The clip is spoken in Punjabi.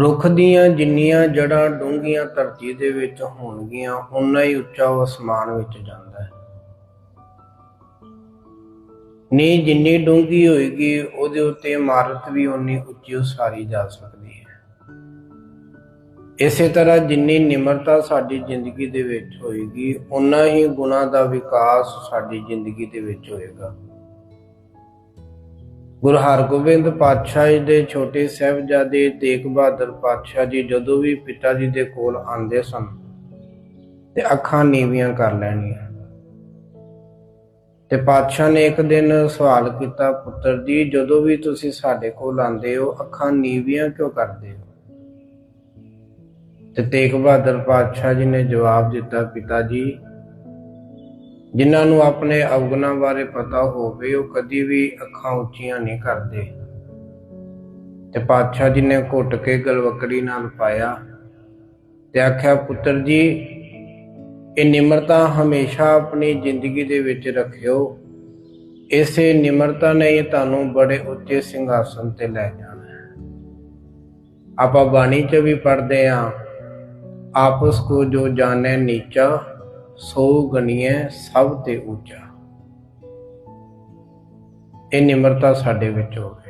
ਰੁੱਖ ਦੀਆਂ ਜਿੰਨੀਆਂ ਜੜਾਂ ਡੂੰਘੀਆਂ ਧਰਤੀ ਦੇ ਵਿੱਚ ਹੋਣਗੀਆਂ ਉਨਾ ਹੀ ਉੱਚਾ ਉਹ ਅਸਮਾਨ ਵਿੱਚ ਜਾਂਦਾ ਹੈ। ਨੀ ਜਿੰਨੀ ਡੂੰਘੀ ਹੋਏਗੀ, ਉਹਦੇ ਉੱਤੇ ਇਮਾਰਤ ਵੀ ਉਨੀ ਉੱਚੀ ਉਸਾਰੀ ਜਾ ਸਕਦੀ ਹੈ। ਇਸੇ ਤਰ੍ਹਾਂ ਜਿੰਨੀ ਨਿਮਰਤਾ ਸਾਡੀ ਜ਼ਿੰਦਗੀ ਦੇ ਵਿੱਚ ਹੋਏਗੀ ਉਨਾ ਹੀ ਗੁਣਾਂ ਦਾ ਵਿਕਾਸ ਸਾਡੀ ਜ਼ਿੰਦਗੀ ਦੇ ਵਿੱਚ ਹੋਏਗਾ। ਗੁਰੂ ਹਰਗੋਬਿੰਦ ਪਾਤਸ਼ਾਹ ਜੀ ਦੇ ਛੋਟੇ ਸਾਹਿਬਜ਼ਾਦੇ ਤੇਗ ਬਹਾਦਰ ਪਾਤਸ਼ਾਹ ਜੀ ਜਦੋਂ ਵੀ ਪਿਤਾ ਜੀ ਦੇ ਕੋਲ ਆਉਂਦੇ ਸਨ ਤੇ ਅੱਖਾਂ ਨੀਵੀਆਂ ਕਰ ਲੈਣੀਆਂ। ਤੇ ਪਾਤਸ਼ਾਹ ਨੇ ਇੱਕ ਦਿਨ ਸਵਾਲ ਕੀਤਾ, ਪੁੱਤਰ ਜੀ, ਜਦੋਂ ਵੀ ਤੁਸੀਂ ਸਾਡੇ ਕੋਲ ਆਉਂਦੇ ਹੋ, ਅੱਖਾਂ ਨੀਵੀਆਂ ਕਿਉਂ ਕਰਦੇ ਹੋ? ਤੇ ਤੇਗ ਬਹਾਦਰ ਪਾਤਸ਼ਾਹ ਜੀ ਨੇ ਜਵਾਬ ਦਿੱਤਾ, ਪਿਤਾ ਜੀ ਜਿਨ੍ਹਾਂ ਨੂੰ ਆਪਣੇ ਅਵਗੁਣਾਂ ਬਾਰੇ ਪਤਾ ਹੋਵੇ, ਉਹ ਕਦੀ ਵੀ ਅੱਖਾਂ ਉੱਚੀਆਂ ਨਹੀਂ ਕਰਦੇ। ਤੇ ਪਾਤਸ਼ਾਹ ਜੀ ਨੇ ਘੁੱਟ ਕੇ ਗਲਵਕੜੀ ਨਾਲ ਪਾਇਆ ਤੇ ਆਖਿਆ, ਪੁੱਤਰ ਜੀ, ਇਹ ਨਿਮਰਤਾ ਹਮੇਸ਼ਾ ਆਪਣੀ ਜ਼ਿੰਦਗੀ ਦੇ ਵਿੱਚ ਰੱਖਿਓ। ਇਸੇ ਨਿਮਰਤਾ ਨੇ ਹੀ ਤੁਹਾਨੂੰ ਬੜੇ ਉੱਚੇ ਸਿੰਘਾਸਨ ਤੇ ਲੈ ਜਾਣਾ ਆਪਾਂ ਬਾਣੀ 'ਚ ਵੀ ਪੜ੍ਹਦੇ ਆਂ, ਆਪਸ ਕੋ ਜੋ ਜਾਣੇ ਨੀਚਾ ਸੋ ਗਣੀਏ ਸਭ ਤੇ ਉੱਚਾ। ਇਹ ਨਿਮਰਤਾ ਸਾਡੇ ਵਿੱਚ ਹੋਵੇ।